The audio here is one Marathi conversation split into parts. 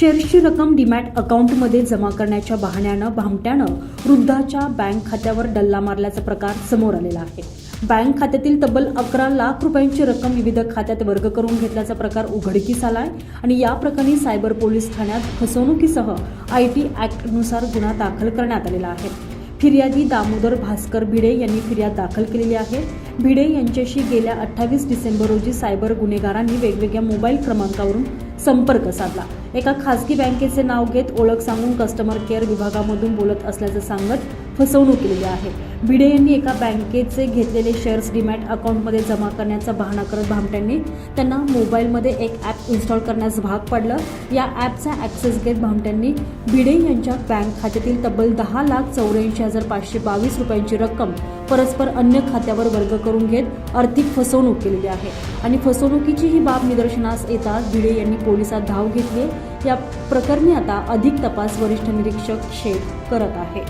शेअर्सची रक्कम डीमॅट अकाउंटमध्ये जमा करण्याच्या बहाण्यानं भामट्यानं वृद्धाच्या बँक खात्यावर डल्ला मारल्याचा प्रकार समोर आलेला आहे. बँक खात्यातील तब्बल अकरा लाख रुपयांची रक्कम विविध खात्यात वर्ग करून घेतल्याचा प्रकार उघडकीस आलाय आणि या प्रकरणी सायबर पोलीस ठाण्यात फसवणुकीसह आय टी ॲक्टनुसार गुन्हा दाखल करण्यात आलेला आहे. फिर्यादी दामोदर भास्कर भिडे यांनी फिर्याद दाखल केलेली आहे. भिडे यांच्याशी गेल्या अठ्ठावीस डिसेंबर रोजी सायबर गुन्हेगारांनी वेगवेगळ्या मोबाईल क्रमांकावरून संपर्क साधला. एका खासगी बँकेचे नाव घेत ओळख सांगून कस्टमर केअर विभागामधून बोलत असल्याचं सांगत फसवणूक केलेली आहे. भिडे यांनी एका बँकेचे घेतलेले शेअर्स डीमॅट अकाउंटमध्ये जमा करण्याचा बहाणा करत भामट्यांनी त्यांना मोबाईलमध्ये एक ॲप इन्स्टॉल करण्यास भाग पाडलं. या ॲपचा ॲक्सेस घेत भामट्यांनी भिडे यांच्या बँक खात्यातील तब्बल दहा लाख चौऱ्याऐंशी हजार पाचशे बावीस रुपयांची रक्कम परस्पर अन्य खात्यावर वर्ग करून घेत आर्थिक फसवणूक केलेली आहे. आणि फसवणुकीची ही बाब निदर्शनास येताच भिडे यांनी पोलिसात धाव घेतली. या प्रकरणी आता अधिक तपास वरिष्ठ निरीक्षक शेख करत आहे.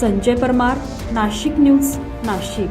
संजय परमार नाशिक न्यूज नाशिक.